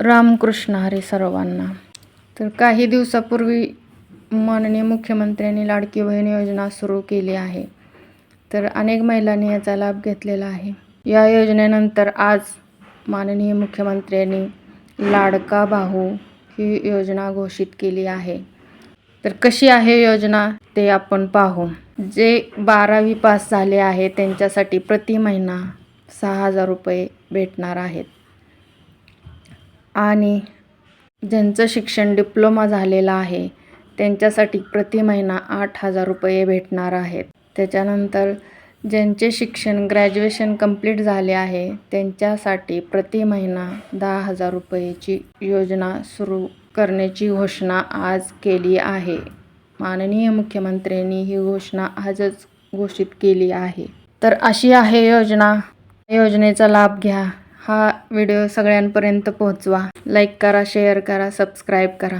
रामकृष्ण हरी सर्वांना. तर काही दिवसापूर्वी माननीय मुख्यमंत्र्यांनी लाडकी बहीण योजना सुरू केली आहे. तर अनेक महिलांनी याचा लाभ घेतलेला आहे. या योजनेनंतर आज माननीय मुख्यमंत्र्यांनी लाडका भाऊ ही योजना घोषित केली आहे. तर कशी आहे योजना ते आपण पाहू. जे बारावी पास झाले आहे त्यांच्यासाठी प्रति महिना सहा हजार रुपये भेटणार आहेत. आणि ज्यांचं शिक्षण डिप्लोमा झालेलं आहे त्यांच्यासाठी प्रति महिना आठ हजार रुपये भेटणार आहेत. त्याच्यानंतर ज्यांचे शिक्षण ग्रॅज्युएशन कंप्लीट झाले आहे त्यांच्यासाठी प्रति महिना दहा हजार रुपयेची योजना सुरू करण्याची घोषणा आज केली आहे. माननीय मुख्यमंत्र्यांनी ही घोषणा आजच घोषित केली आहे. तर अशी आहे योजना. योजनेचा लाभ घ्या. हा व्हिडिओ सगळ्यांपर्यंत पोहोचवा. लाईक करा शेअर करा सबस्क्राईब करा.